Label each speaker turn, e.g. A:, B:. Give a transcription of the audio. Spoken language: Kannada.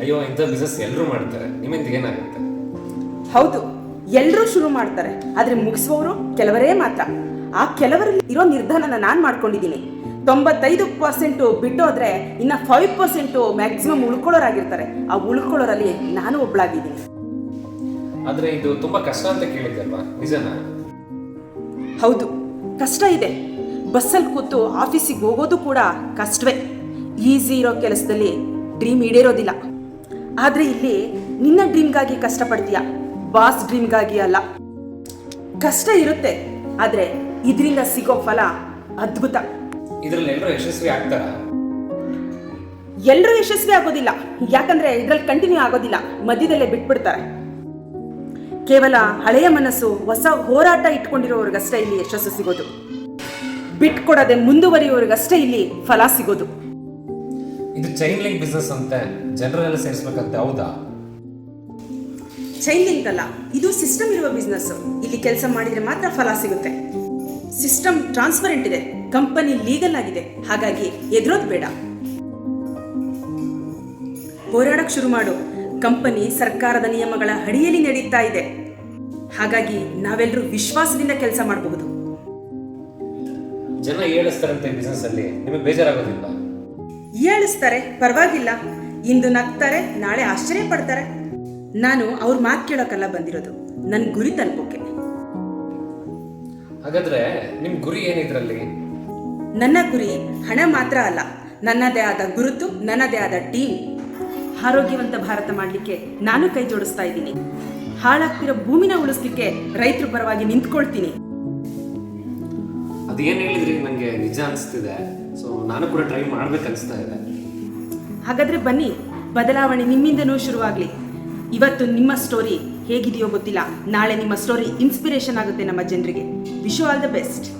A: ಅಯ್ಯೋ ಇಂಥ ಬಿಸ್ನೆಸ್ ಎಲ್ಲರೂ ಮಾಡ್ತಾರೆ. ನಿಮ್ಮಿಂದ ಏನಾಗುತ್ತೆ?
B: ಹೌದು ಎಲ್ಲರೂ ಶುರು ಮಾಡ್ತಾರೆ. ಆದ್ರೆ ಮುಗಿಸುವವರು ಕೆಲವರೇ ಮಾತ್ರ. ಆ ಕೆಲವರಲ್ಲಿ ಇರೋ ನಿರ್ಧಾರನ ನಾನು ಮಾಡ್ಕೊಂಡಿದ್ದೀನಿ. ತೊಂಬತ್ತೈದು ಪರ್ಸೆಂಟು ಬಿಟ್ಟೋದ್ರೆ ಇನ್ನ ಫೈವ್ ಪರ್ಸೆಂಟು ಮ್ಯಾಕ್ಸಿಮಮ್ ಉಳ್ಕೊಳ್ಳೋರಾಗಿರ್ತಾರೆ. ಆ ಉಳ್ಕೊಳ್ಳೋರಲ್ಲಿ ನಾನು ಒಬ್ಳಾಗಿದ್ದೀನಿ.
A: ಆದ್ರೆ ಇದು ತುಂಬಾ ಕಷ್ಟ ಅಂತ ಕೇಳಿದ್ದಲ್ವಾ? ನಿಜನಾ?
B: ಹೌದು ಕಷ್ಟ ಇದೆ. ಬಸ್ಸಲ್ಲಿ ಕೂತು ಆಫೀಸಿಗೆ ಹೋಗೋದು ಕೂಡ ಕಷ್ಟವೇ. ಈಸಿ ಇರೋ ಕೆಲಸದಲ್ಲಿ ಡ್ರೀಮ್ ಈಡೇರೋದಿಲ್ಲ. ಆದರೆ ಇಲ್ಲಿ ನಿನ್ನ ಡ್ರೀಮ್ಗಾಗಿ ಕಷ್ಟಪಡ್ತೀಯ? ಬಾಸ್ ಡ್ರೀಮ್ಗಾಗಿ ಅಲ್ಲ. ಕಷ್ಟ ಇರುತ್ತೆ ಆದ್ರೆ ಇದರಿಂದ ಸಿಗೋ ಫಲ ಅದ್ಭುತ.
A: ಇದ್ರಲ್ಲಿ ಎಲ್ಲರೂ ಯಶಸ್ವಿ ಆಗ್ತಾರಾ?
B: ಎಲ್ಲರೂ ಯಶಸ್ವಿ ಆಗೋದಿಲ್ಲ. ಯಾಕಂದ್ರೆ ಇದ್ರಲ್ಲಿ ಕಂಟಿನ್ಯೂ ಆಗೋದಿಲ್ಲ. ಮಧ್ಯದಲ್ಲೇ ಬಿಟ್ಬಿಡ್ತಾರೆ. ಕೇವಲ ಹಳೆಯ ಮನಸ್ಸು ಹೊಸ ಹೋರಾಟ ಇಟ್ಕೊಂಡಿರೋರ್ಗಷ್ಟೇ ಇಲ್ಲಿ ಯಶಸ್ಸು ಸಿಗೋದು. ಬಿಟ್ಕೊಡದೆ ಮುಂದುವರಿಯೋರ್ಗಷ್ಟೇ ಇಲ್ಲಿ ಫಲ ಸಿಗೋದು.
A: ಇದು ಚೈನ್ ಲಿಂಕ್ ಬಿಸ್ನೆಸ್ ಅಂತ. ಜನರಲ್ಲೆಲ್ಲ ಸೇರಿಸ್ಬೇಕಂತ ಹೌದಾ?
B: ಚೈನ್ ಲಿಂಕ್ ಅಲ್ಲ ಇದು ಸಿಸ್ಟಮ್ ಇರುವ ಬಿಸ್ನೆಸ್ ಇಲ್ಲಿ ಕೆಲಸ ಮಾಡಿದ್ರೆ ಮಾತ್ರ ಫಲ ಸಿಗುತ್ತೆ. ಸಿಸ್ಟಮ್ ಟ್ರಾನ್ಸ್ಪರೆಂಟ್ ಇದೆ ಕಂಪನಿ ಲೀಗಲ್ ಆಗಿದೆ. ಹಾಗಾಗಿ ಎದುರೋದು ಬೇಡ. ಹೋರಾಡಕ್ಕೆ ಶುರು ಮಾಡು. ಕಂಪನಿ ಸರ್ಕಾರದ ನಿಯಮಗಳ ಅಡಿಯಲ್ಲಿ ನಡೀತಾ ಇದೆ. ಹಾಗಾಗಿ ನಾವೆಲ್ಲರೂ ವಿಶ್ವಾಸದಿಂದ ಕೆಲಸ ಮಾಡಬಹುದು.
A: ಜನ ಹೇಳಿಸ್ತಾರಂತೆ ಬಿಸ್ನೆಸ್ ಅಲ್ಲಿ. ನಿಮಗೆ ಬೇಜಾರಾಗೋದಿಲ್ಲ
B: ಹೇಳಿಸ್ತಾರೆ ಪರವಾಗಿಲ್ಲ. ಇಂದು ನಗ್ತಾರೆ ನಾಳೆ ಆಶ್ಚರ್ಯ ಪಡ್ತಾರೆ ನಾನು ಅವ್ರ ಮಾತು ಕೇಳೋಕ್ಕಲ್ಲ ಬಂದಿರೋದು ನನ್ನ ಗುರಿ ತಲುಪೋಕೆ.
A: ಹಾಗಾದ್ರೆ ನಿಮ್ ಗುರಿ ಏನಿದ್ರಲ್ಲಿ?
B: ನನ್ನ ಗುರಿ ಹಣ ಮಾತ್ರ ಅಲ್ಲ ನನ್ನದೇ ಆದ ಗುರುತು ನನ್ನದೇ ಆದ ಟೀಮ್. ಆರೋಗ್ಯವಂತ ಭಾರತ ಮಾಡಲಿಕ್ಕೆ ನಾನು ಕೈ ಜೋಡಿಸ್ತಾ ಇದ್ದೀನಿ. ಹಾಳಾಗ್ತಿರೋ ಭೂಮಿನ ಉಳಿಸ್ಲಿಕ್ಕೆ ರೈತರ ಪರವಾಗಿ ನಿಂತ್ಕೊಳ್ತೀನಿ.
A: ಅದೇನ್ ಹೇಳಿದ್ರಿ? ನನಗೆ ನಿಜ ಅನಿಸ್ತಿದೆ. ಸೊ ನಾನು ಕೂಡ ಟ್ರೈ ಮಾಡ್ಬೇಕು ಅನಿಸ್ತಾ ಇದೆ.
B: ಹಾಗಾದ್ರೆ ಬನ್ನಿ, ಬದಲಾವಣೆ ನಿಮ್ಮಿಂದನೂ ಶುರುವಾಗಲಿ. ಇವತ್ತು ನಿಮ್ಮ ಸ್ಟೋರಿ ಹೇಗಿದೆಯೋ ಗೊತ್ತಿಲ್ಲ. ನಾಳೆ ನಿಮ್ಮ ಸ್ಟೋರಿ ಇನ್ಸ್ಪಿರೇಷನ್ ಆಗುತ್ತೆ ನಮ್ಮ ಜನರಿಗೆ. Wish all the best